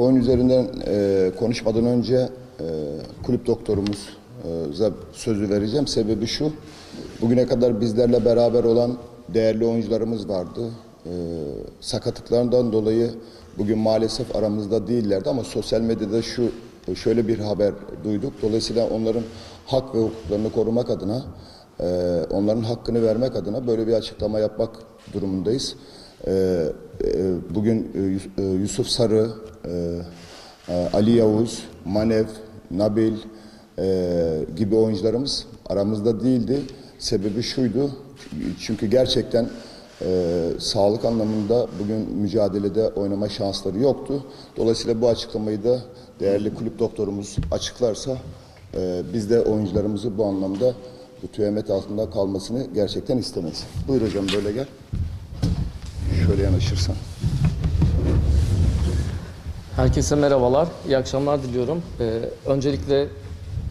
Bu oyun üzerinden e, konuşmadan önce e, kulüp doktorumuza sözü vereceğim. Sebebi şu, bugüne kadar bizlerle beraber olan değerli oyuncularımız vardı. E, sakatlıklarından dolayı bugün maalesef aramızda değillerdi ama sosyal medyada şu şöyle bir haber duyduk. Dolayısıyla onların hak ve hukuklarını korumak adına, e, onların hakkını vermek adına böyle bir açıklama yapmak durumundayız. E, e, bugün e, e, Yusuf Sarı, Ali Yavuz, Manev, Nabil gibi oyuncularımız aramızda değildi. Sebebi şuydu, çünkü gerçekten e, sağlık anlamında bugün mücadelede oynama şansları yoktu. Dolayısıyla bu açıklamayı da değerli kulüp doktorumuz açıklarsa e, biz de oyuncularımızı bu anlamda bu tüyemet altında kalmasını gerçekten istemeyiz. Buyur hocam böyle gel. Şöyle yanaşırsan. Herkese merhabalar, iyi akşamlar diliyorum. Ee, öncelikle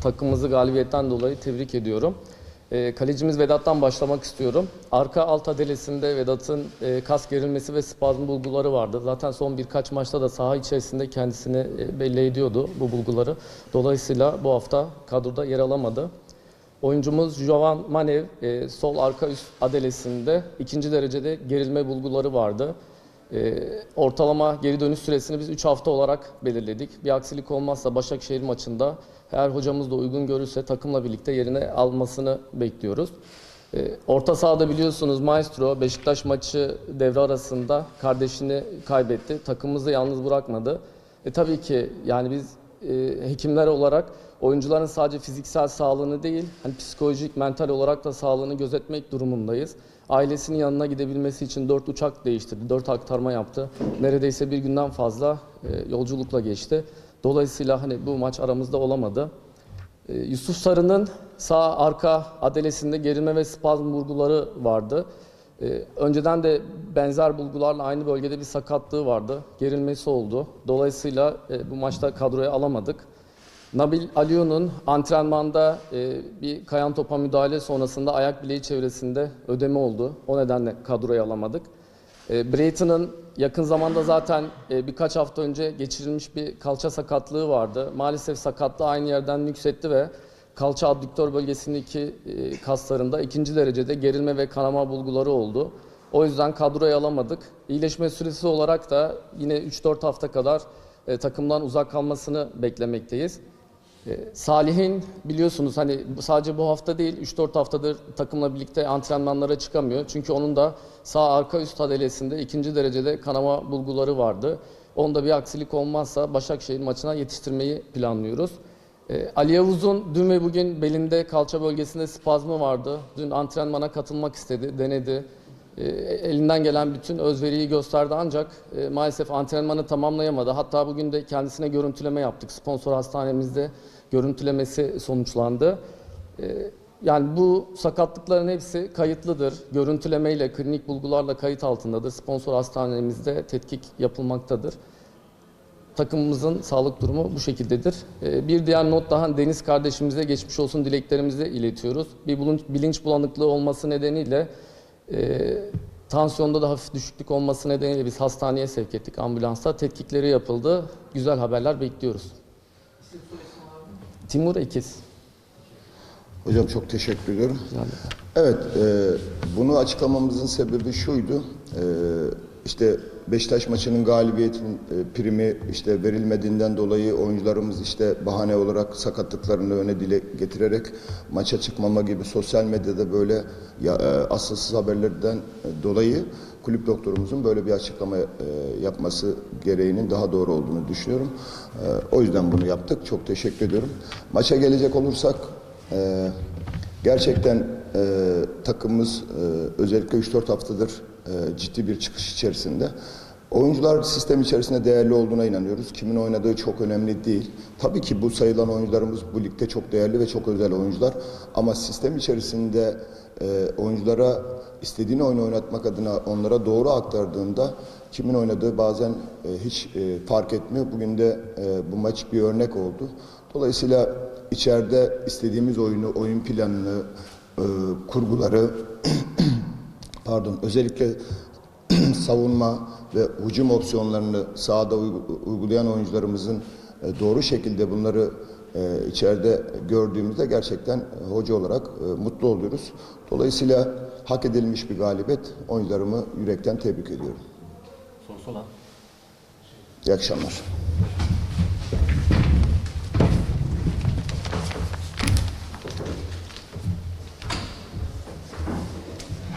takımımızı galibiyetten dolayı tebrik ediyorum. Ee, kalecimiz Vedat'tan başlamak istiyorum. Arka alt adelesinde Vedat'ın e, kas gerilmesi ve spazm bulguları vardı. Zaten son birkaç maçta da saha içerisinde kendisini e, belli ediyordu bu bulguları. Dolayısıyla bu hafta kadroda yer alamadı. Oyuncumuz Jovan Manev e, sol arka üst adelesinde ikinci derecede gerilme bulguları vardı. E, ortalama geri dönüş süresini biz 3 hafta olarak belirledik. Bir aksilik olmazsa Başakşehir maçında eğer hocamız da uygun görürse takımla birlikte yerine almasını bekliyoruz. E, orta sahada biliyorsunuz Maestro Beşiktaş maçı devre arasında kardeşini kaybetti. Takımımızı yalnız bırakmadı. E, tabii ki yani biz e, hekimler olarak oyuncuların sadece fiziksel sağlığını değil, hani psikolojik, mental olarak da sağlığını gözetmek durumundayız. Ailesinin yanına gidebilmesi için dört uçak değiştirdi, dört aktarma yaptı. Neredeyse bir günden fazla e, yolculukla geçti. Dolayısıyla hani bu maç aramızda olamadı. E, Yusuf Sarı'nın sağ arka adelesinde gerilme ve spazm vurguları vardı. E, önceden de benzer bulgularla aynı bölgede bir sakatlığı vardı. Gerilmesi oldu. Dolayısıyla e, bu maçta kadroya alamadık. Nabil Alio'nun antrenmanda e, bir kayan topa müdahale sonrasında ayak bileği çevresinde ödeme oldu. O nedenle kadroya alamadık. E, Brayton'ın yakın zamanda zaten e, birkaç hafta önce geçirilmiş bir kalça sakatlığı vardı. Maalesef sakatlığı aynı yerden nüksetti ve kalça abdüktör bölgesindeki e, kaslarında ikinci derecede gerilme ve kanama bulguları oldu. O yüzden kadroya alamadık. İyileşme süresi olarak da yine 3-4 hafta kadar e, takımdan uzak kalmasını beklemekteyiz. E, Salih'in biliyorsunuz hani sadece bu hafta değil 3-4 haftadır takımla birlikte antrenmanlara çıkamıyor. Çünkü onun da sağ arka üst adelesinde ikinci derecede kanama bulguları vardı. Onda bir aksilik olmazsa Başakşehir maçına yetiştirmeyi planlıyoruz. E, Ali Yavuz'un dün ve bugün belinde kalça bölgesinde spazmı vardı. Dün antrenmana katılmak istedi, denedi. E, elinden gelen bütün özveriyi gösterdi ancak e, maalesef antrenmanı tamamlayamadı. Hatta bugün de kendisine görüntüleme yaptık. Sponsor hastanemizde görüntülemesi sonuçlandı. E, yani bu sakatlıkların hepsi kayıtlıdır. Görüntülemeyle, klinik bulgularla kayıt altındadır. Sponsor hastanemizde tetkik yapılmaktadır. Takımımızın sağlık durumu bu şekildedir. Ee, Bir diğer not daha Deniz kardeşimize geçmiş olsun dileklerimizi iletiyoruz. Bir bilinç bulanıklığı olması nedeniyle e, tansiyonda da hafif düşüklük olması nedeniyle biz hastaneye sevk ettik ambulansa. Tetkikleri yapıldı. Güzel haberler bekliyoruz. Timur Ekiz. Hocam çok teşekkür ediyorum. Evet, e, bunu açıklamamızın sebebi şuydu. E, işte Beşiktaş maçının galibiyetinin e, primi işte verilmediğinden dolayı oyuncularımız işte bahane olarak sakatlıklarını öne dile getirerek maça çıkmama gibi sosyal medyada böyle e, asılsız haberlerden e, dolayı kulüp doktorumuzun böyle bir açıklama yapması gereğinin daha doğru olduğunu düşünüyorum. O yüzden bunu yaptık. Çok teşekkür ediyorum. Maça gelecek olursak gerçekten takımımız özellikle 3-4 haftadır ciddi bir çıkış içerisinde. Oyuncular sistem içerisinde değerli olduğuna inanıyoruz. Kimin oynadığı çok önemli değil. Tabii ki bu sayılan oyuncularımız bu ligde çok değerli ve çok özel oyuncular. Ama sistem içerisinde e, oyunculara istediğini oyunu oynatmak adına onlara doğru aktardığında kimin oynadığı bazen e, hiç e, fark etmiyor. Bugün de e, bu maç bir örnek oldu. Dolayısıyla içeride istediğimiz oyunu, oyun planını, e, kurguları, pardon özellikle savunma, ve hücum opsiyonlarını sahada uygu- uygulayan oyuncularımızın e, doğru şekilde bunları e, içeride gördüğümüzde gerçekten e, hoca olarak mutlu oluyoruz. Dolayısıyla hak edilmiş bir galibiyet. Oyuncularımı yürekten tebrik ediyorum. Sorusu olan. İyi akşamlar.